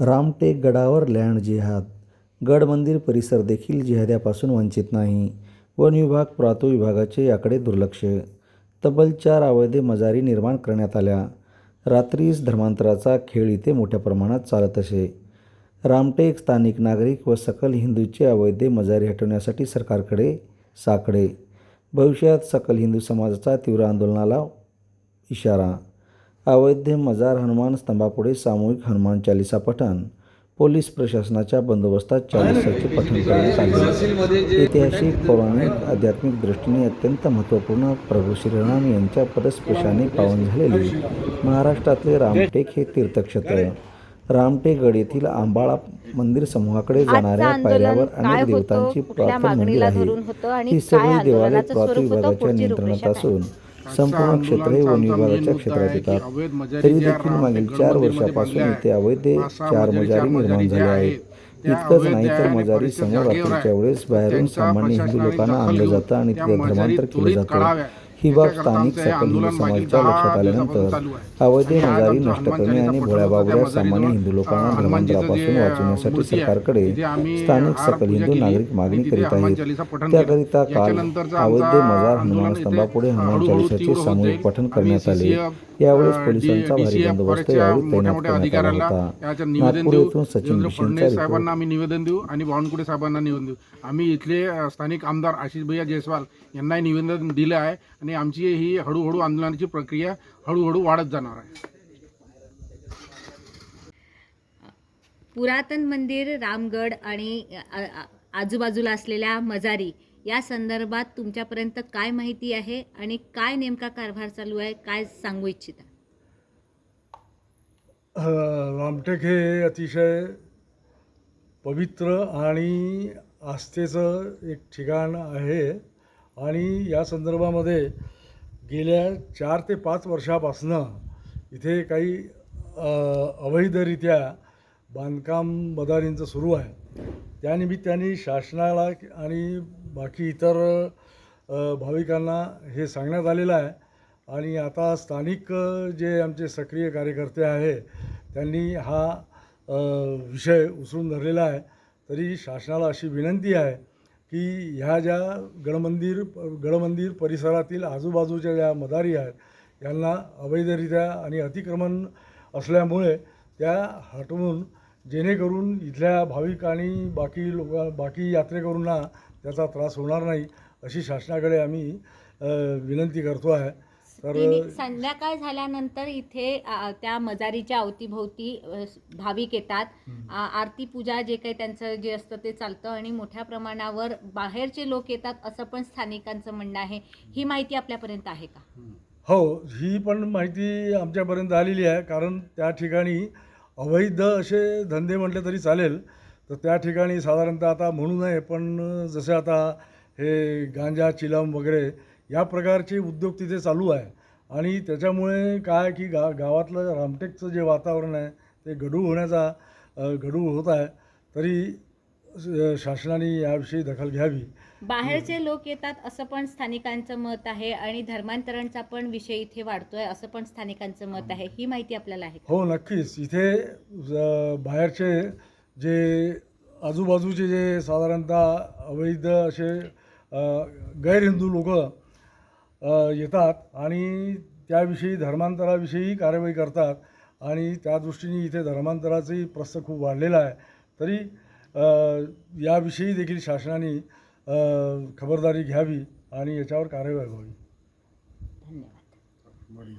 रामटेक गडावर लँड जिहाद. गड मंदिर परिसर देखील जिहाद्यापासून वंचित नाही. वन विभाग पुरातत्व विभागाचे याकडे दुर्लक्ष. तब्बल चार अवैध मजारी निर्माण करण्यात आल्या. रात्रीस धर्मांतराचा खेळ इथे मोठ्या प्रमाणात चालत असे. रामटेक स्थानिक नागरिक व सकल हिंदूचे अवैध मजारी हटवण्यासाठी सरकारकडे साकडे. भविष्यात सकल हिंदू समाजाचा तीव्र आंदोलनाला इशारा अवैध मजार हनुमान स्तंभापुढे सामूहिक हनुमान चालिसा पठण. पोलीस प्रशासनाच्या बंदोबस्तात चालिसाचे पठण करण्यात आले. ऐतिहासिक पौराणिक आध्यात्मिक दृष्टीने अत्यंत महत्त्वपूर्ण प्रभू श्रीराम यांच्या पदस्पर्शाने पावन झालेले महाराष्ट्रातले रामटेक हे तीर्थक्षेत्र. रामटेक गड येथील आंबाळा मंदिर समूहाकडे जाणाऱ्या पायऱ्यावर अनेक देवतांची प्रार्थना मंदिर आहे. ही सगळी देवालय आंदोलनाचं पुरातत्व स्वरूप होतं, विभागाच्या पुढची नियंत्रणात असून संपूर्ण क्षेत्र हे वन विभागाच्या क्षेत्रात येतात. तरी देखील मागील चार वर्षापासून इथे अवैध चार मजारी निर्माण झाल्या आहेत. इतकंच नाही तर मजारी समोर रात्रीच्या वेळेस बाहेरून सामान्य हिंदू लोकांना आणलं जातं आणि तिथे धर्मांतर केलं जातं. ही बाब स्थानिक सकल समाजाच्या लक्षात आल्यानंतर अवैध मजारी नष्ट करणे आणि भोळ्या बाबड्या सामान्य हिंदू लोकांना धर्मांतरापासून वाचवण्यासाठी सरकारकडे स्थानिक सकल हिंदू नागरिक मागणी करीत आहेत. त्याकरिता काल अवैध मजार हनुमान स्तंभापुढे हनुमान चालिसाचे सामूहिक पठण करण्यात आले. यावेळेस पोलिसांचा भारी बंदोबस्त यावेळी तैनात करण्यात आला होता. नागपूर येथून सचिन साहेबांना आम्ही निवेदन देऊ आणि बावनकुळे साहेबांना निवेदन देऊ. आम्ही इथले स्थानिक आमदार आशिष भैया जयस्वाल यांनाही निवेदन दिलं आहे आणि आमची ही हळूहळू आंदोलनाची प्रक्रिया हळूहळू वाढत जाणार आहे. पुरातन मंदिर रामगड आणि आजूबाजूला असलेल्या मजारी या संदर्भात तुमच्यापर्यंत काय माहिती आहे आणि काय नेमका कारभार चालू आहे काय सांगू इच्छिता? रामटेक हे अतिशय पवित्र आणि आस्थेचं एक ठिकाण आहे आणि या संदर्भामध्ये गेल्या चार ते पाच वर्षापासनं इथे काही अवैधरित्या बांधकाम मदारींचं सुरू आहे. त्यानिमित्ताने शासनाला आणि बाकी इतर भाविकांना हे सांगण्यात आलेलं आहे. आणि आता स्थानिक जे आमचे सक्रिय कार्यकर्ते आहे त्यांनी हा विषय उचलून धरलेला आहे. तरी शासनाला अशी विनंती आहे की ह्या ज्या गडमंदिर गडमंदिर परिसरातील आजूबाजूच्या ज्या मदारी आहेत यांना अवैधरित्या आणि अतिक्रमण असल्यामुळे त्या हटवून जेणेकरून इथल्या भाविक आणि बाकी लोक बाकी यात्रेकरूंना त्याचा त्रास होणार नाही अशी शासनाकडे आम्ही विनंती करतो आहे. तर संध्याकाळ झाल्यानंतर इथे त्या मजारीच्या अवतीभोवती भाविक येतात. आरती पूजा जे काही त्यांचं जे असतं ते चालतं आणि मोठ्या प्रमाणावर बाहेरचे लोक येतात असं पण स्थानिकांचं म्हणणं आहे. ही माहिती आपल्यापर्यंत आहे का? हो ही पण माहिती आमच्यापर्यंत आलेली आहे. कारण त्या ठिकाणी अवैध असे धंदे म्हटले तरी चालेल. तर त्या ठिकाणी साधारणतः आता म्हणू नये पण जसे आता हे गांजा चिलम वगैरे या प्रकारचे उद्योग तिथे चालू आहे. आणि त्याच्यामुळे काय की गा गावातलं रामटेकचं जे वातावरण आहे ते गढूळ होण्याचा गढूळ होत आहे. तरी शासनाने याविषयी दखल घ्यावी. बाहेरचे लोक येतात असं पण स्थानिकांचं मत आहे आणि धर्मांतरणचा पण विषय इथे वाढतोय असं पण स्थानिकांचं मत आहे. ही माहिती आपल्याला आहे? हो नक्कीच. इथे बाहेरचे जे आजूबाजूचे जे साधारणतः अवैध असे अ, गैरहिंदू लोक येतात आणि त्याविषयी धर्मांतराविषयी कारवाई करतात आणि त्या दृष्टीने इथे धर्मांतराचंही प्रस्थ खूप वाढलेला आहे. तरी याविषयी देखील शासनाने खबरदारी घ्यावी आणि याच्यावर कारवाई व्हावी. धन्यवाद.